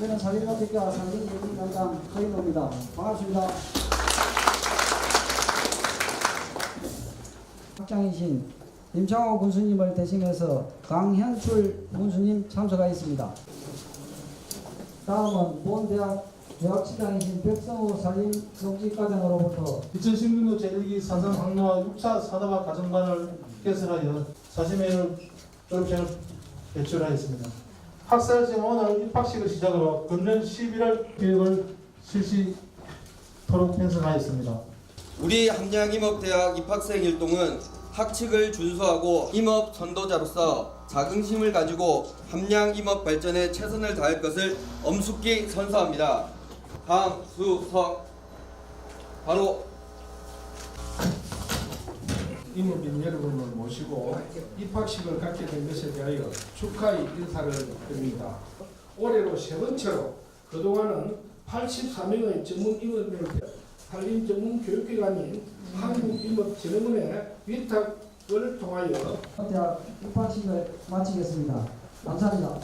저는 살림노티과 상임예비단장 서인호입니다. 반갑습니다. 학장이신 임창호 군수님을 대신해서 강현출 군수님 참석하였습니다. 다음은 본대학 대학시장이신 백성호 산림 농지과장으로부터 2016년 제1기 산상 항로와 6차 산업화 가정반을 개설하여 40명을 졸업생을 배출하였습니다. 학사지는 오늘 입학식을 시작으로 금년 11월 교육을 실시토록 편성하였습니다. 우리 함양임업대학 입학생 일동은 학칙을 준수하고 임업 선도자로서 자긍심을 가지고 함양임업 발전에 최선을 다할 것을 엄숙히 선서합니다. 다음 수석 바로 임업인 여러분을 모시고 입학식을 갖게 된 것에 대하여 축하의 인사를 드립니다. 올해로 세 번째로 그동안은 84명의 전문 임업을 산림 전문 교육기관인 한국임업진흥원의 위탁을 통하여 대학 입학식을 마치겠습니다. 감사합니다.